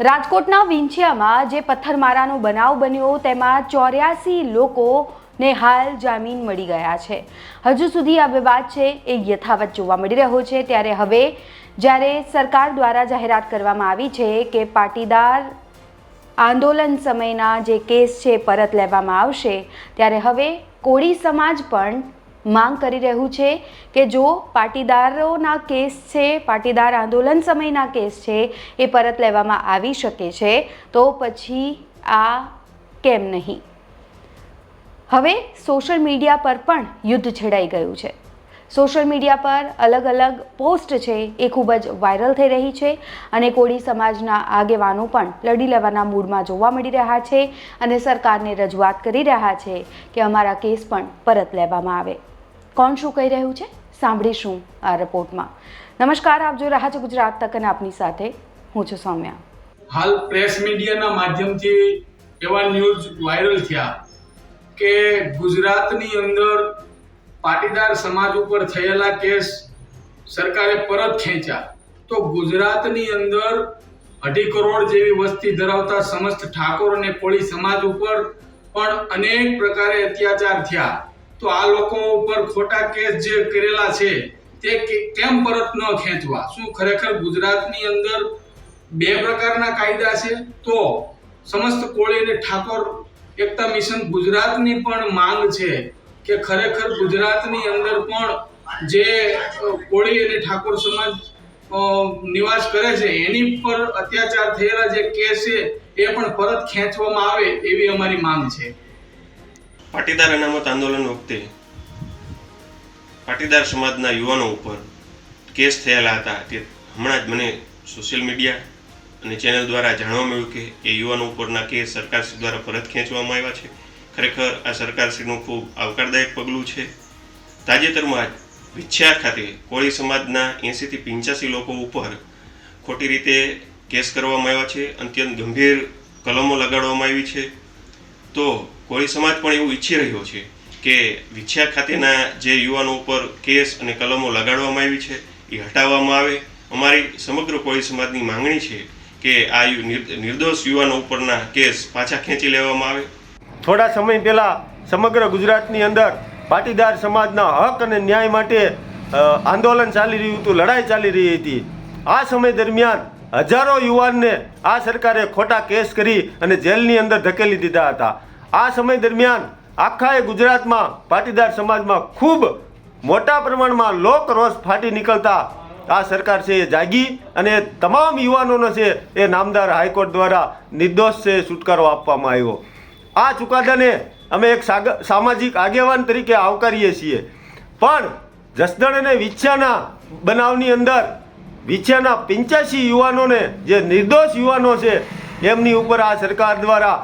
રાજકોટના વિંછિયામાં જે પથ્થરમારાનો બનાવ બન્યો, તેમાં ચોર્યાસી લોકોને હાલ જામીન મળી ગયા છે. હજુ સુધી આ વિવાદ છે એ યથાવત જોવા મળી રહ્યો છે. ત્યારે હવે જ્યારે સરકાર દ્વારા જાહેરાત કરવામાં આવી છે કે પાટીદાર આંદોલન સમયના જે કેસ છે પરત લેવામાં આવશે, ત્યારે હવે કોળી સમાજ પણ માંગ કરી રહ્યું છે કે જો પાટીદારોના કેસ છે, પાટીદાર આંદોલન સમયના કેસ છે, એ પરત લેવામાં આવી શકે છે, તો પછી આ કેમ નહીં? હવે સોશિયલ મીડિયા પર પણ યુદ્ધ છેડાઈ ગયું છે. સોશિયલ મીડિયા પર અલગ અલગ પોસ્ટ છે, એ ખૂબ જ વાયરલ થઈ રહી છે અને કોળી સમાજના આગેવાનો પણ લડી લેવાના મૂડમાં જોવા મળી રહ્યા છે અને સરકારને રજૂઆત કરી રહ્યા છે કે અમારા કેસ પણ પરત લેવામાં આવે. કોણ શું કહી રહ્યું છે? સાંભળીશું આ રિપોર્ટમાં નમસ્કાર, આપ જોઈ રહ્યા છો ગુજરાત તક અને આપની સાથે હું છું સૌમ્યા. હાલ પ્રેસ મીડિયાના માધ્યમથી એવા ન્યૂઝ વાયરલ થયા કે ગુજરાતની અંદર પાટીદાર સમાજ ઉપર થયેલા કેસ સરકારે પરત ખેંચ્યા. તો ગુજરાતની અંદર અઢી કરોડ જેવી વસ્તી ધરાવતા સમસ્ત ઠાકોર અને કોળી સમાજ ઉપર પણ અનેક પ્રકારે અત્યાચાર થયા. તો આ લોકો ઉપર ખોટા કેસ જે કરેલા છે, તે કેમ પરત ન ખેંચવા? શું ખરેખર ગુજરાતની અંદર બે પ્રકારના કાયદા છે? તો સમસ્ત કોળી અને ઠાકોર એકતા મિશન ગુજરાતની પણ માંગ છે કે ખરેખર ગુજરાતની અંદર પણ જે કોળી અને ઠાકોર સમાજ નિવાસ કરે છે, એની પર અત્યાચાર થયેલા જે કેસ છે, એ પણ પરત ખેંચવામાં આવે એવી અમારી માંગ છે. પાટીદાર અનામત આંદોલન વખતે પાટીદાર સમાજના યુવાનો ઉપર કેસ થયેલા હતા. તે હમણાં જ મને સોશિયલ મીડિયા અને ચેનલ દ્વારા જાણવા મળ્યું કે એ યુવાનો ઉપરના કેસ સરકારશ્રી દ્વારા પરત ખેંચવામાં આવ્યા છે. ખરેખર આ સરકારશ્રીનું ખૂબ આવકારદાયક પગલું છે. તાજેતરમાં જ વિછ્યા ખાતે કોળી સમાજના એંસીથી પંચ્યાસી લોકો ઉપર ખોટી રીતે કેસ કરવામાં આવ્યા છે. અત્યંત ગંભીર કલમો લગાડવામાં આવી છે. તો કોળી સમાજ પણ એવું ઈચ્છી રહ્યો છે કે વિછ્યા ખાતેના જે યુવાનો ઉપર કેસ અને કલમો લગાડવામાં આવી છે, એ હટાવવામાં આવે. અમારી સમગ્ર કોળી સમાજની માંગણી છે કે આ નિર્દોષ યુવાનો ઉપરના કેસ પાછા ખેંચી લેવામાં આવે. થોડા સમય પહેલાં સમગ્ર ગુજરાતની અંદર પાટીદાર સમાજના હક અને ન્યાય માટે આંદોલન ચાલી રહ્યું હતું, લડાઈ ચાલી રહી હતી. આ સમય દરમિયાન હજારો યુવાનને આ સરકારે ખોટા કેસ કરી અને જેલની અંદર ધકેલી દીધા હતા. આ સમય દરમિયાન આખા ગુજરાતમાં પાટીદાર સમાજમાં ખૂબ મોટા પ્રમાણમાં લોક રોષ ફાટી નીકળતા આ સરકાર છે એ જાગી અને તમામ યુવાનોનો છે એ નામદાર હાઈકોર્ટ દ્વારા નિર્દોષ છે છુટકારો આપવામાં આવ્યો. આ ચુકાદાને અમે એક સામાજિક આગેવાન તરીકે આવકારીએ છીએ. પણ જસદણ અને વિછ્યાના બનાવની અંદર વિછ્યાના પંચ્યાસી યુવાનોને જે નિર્દોષ યુવાનો છે, એમની ઉપર આ સરકાર દ્વારા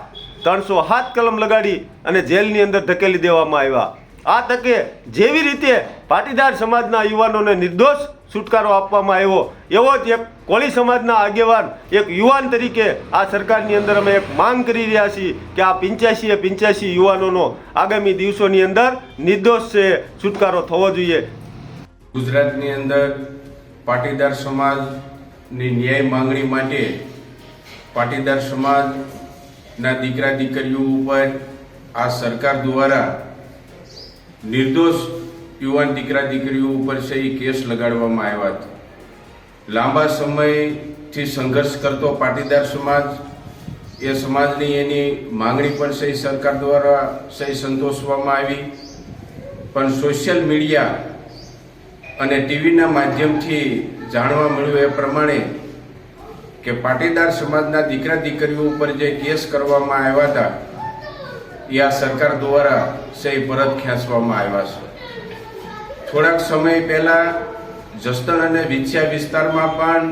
ત્રણસો હાથ કલમ લગાડી અને જેલની અંદર ધકેલી દેવામાં આવ્યા. આ તકે જેવી રીતે પાટીદાર સમાજના યુવાનોને નિર્દોષ છુટકારો આપવામાં આવ્યો, એવો જ એક કોળી સમાજના આગેવાન, એક યુવાન તરીકે આ સરકારની અંદર અમે એક માંગ કરી રહ્યા છીએ કે આ પંચ્યાસીએ પંચ્યાસી યુવાનોનો આગામી દિવસોની અંદર નિર્દોષ છે, છુટકારો થવો જોઈએ. ગુજરાતની અંદર પાટીદાર સમાજની ન્યાય માંગણી માટે પાટીદાર સમાજના દીકરા દીકરીઓ ઉપર આ સરકાર દ્વારા નિર્દોષ યુવાન દીકરા દીકરીઓ ઉપર છે એ કેસ લગાડવામાં આવ્યા હતા લાંબા સમયથી સંઘર્ષ કરતો પાટીદાર સમાજ, એ સમાજની એની માંગણી પણ સહી સરકાર દ્વારા સહી સંતોષવામાં આવી. પણ સોશિયલ મીડિયા અને ટીવીના માધ્યમથી જાણવા મળ્યું એ પ્રમાણે કે પાટીદાર સમાજના દીકરા દીકરીઓ ઉપર જે કેસ કરવામાં આવ્યા હતા, એ આ સરકાર દ્વારા સે પરત ખેંચવામાં આવ્યા છે. થોડાક સમય પહેલા જસદણ અને વિછિયા વિસ્તારમાં પણ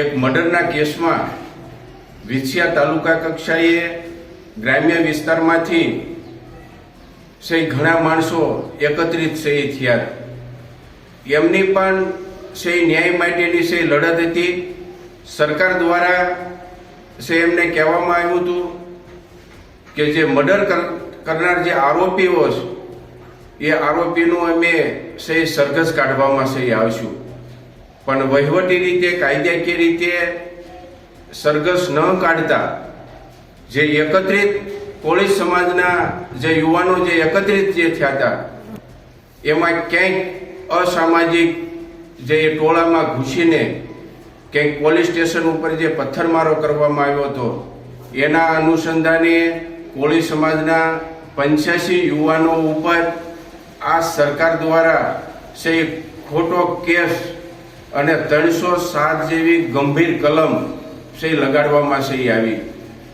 એક મર્ડરના કેસમાં વિછિયા તાલુકા કક્ષાએ ગ્રામ્ય વિસ્તારમાંથી સે ઘણા માણસો એકત્રિત છે થયા. એમની પણ સે ન્યાય માટેની સે લડત હતી. સરકાર દ્વારા છે એમને કહેવામાં આવ્યું હતું કે જે મર્ડર કરનાર જે આરોપીઓ છે, એ આરોપીનું અમે છે સરઘસ કાઢવામાં એ આવશું. પણ વહીવટી રીતે, કાયદાકીય રીતે સરઘસ ન કાઢતા, જે એકત્રિત કોળી સમાજના જે યુવાનો જે એકત્રિત જે થયા હતા, એમાં ક્યાંક અસામાજિક જે ટોળામાં ઘૂસીને ક્યાંક પોલીસ સ્ટેશન ઉપર જે પથ્થરમારો કરવામાં આવ્યો હતો, એના અનુસંધાને કોળી સમાજના પંચ્યાસી યુવાનો ઉપર આ સરકાર દ્વારા છે ખોટો કેસ અને ત્રણસો સાત જેવી ગંભીર કલમ છે લગાડવામાં છે આવી.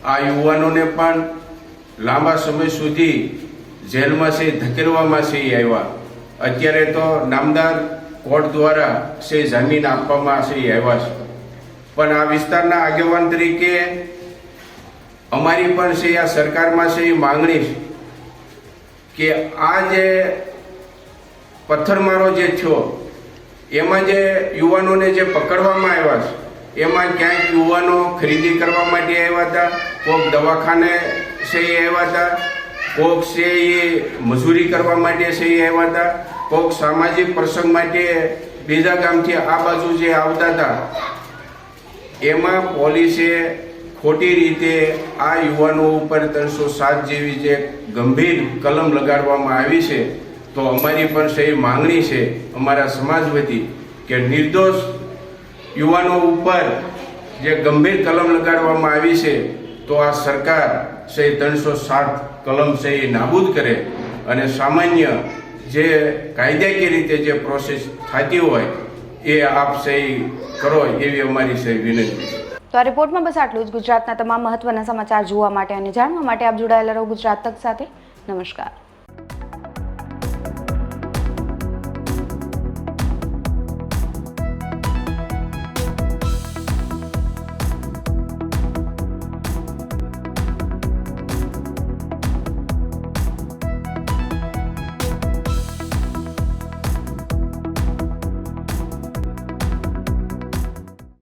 આ યુવાનોને પણ લાંબા સમય સુધી જેલમાં છે ધકેલવામાં છે આવ્યા. અત્યારે તો નામદાર કોર્ટ દ્વારા છે જામીન આપવામાં છે આવ્યા છે. પણ આ વિસ્તારના આગેવાન તરીકે અમારી પણ છે, આ સરકારમાં છે એ માંગણી છે કે આ જે પથ્થરમારો જે થયો, એમાં જે યુવાનોને જે પકડવામાં આવ્યા છે, એમાં ક્યાંક યુવાનો ખરીદી કરવા માટે આવ્યા હતા, કોક દવાખાને છે એ આવ્યા હતા, કોક છે એ મજૂરી કરવા માટે છે એ આવ્યા હતા, કોક સામાજિક પ્રસંગ માટે બીજા ગામથી આ બાજુ જે આવતા હતા એમાં પોલીસે ખોટી રીતે આ યુવાનો ઉપર ત્રણસો સાત જેવી જે ગંભીર કલમ લગાડવામાં આવી છે, તો અમારી પણ સહી માંગણી છે અમારા સમાજ વતી કે નિર્દોષ યુવાનો ઉપર જે ગંભીર કલમ લગાડવામાં આવી છે, તો આ સરકાર સહી ત્રણસો સાત કલમ સહી નાબૂદ કરે અને સામાન્ય જે કાયદાકીય રીતે જે પ્રોસેસ થતી હોય એ આપ સહી કરો એવી અમારી સહી વિનંતી તો આ રિપોર્ટમાં બસ આટલું જ. ગુજરાતના તમામ મહત્વના સમાચાર જોવા માટે અને જાણવા માટે આપ જોડાયેલા રહો ગુજરાત તક સાથે. નમસ્કાર.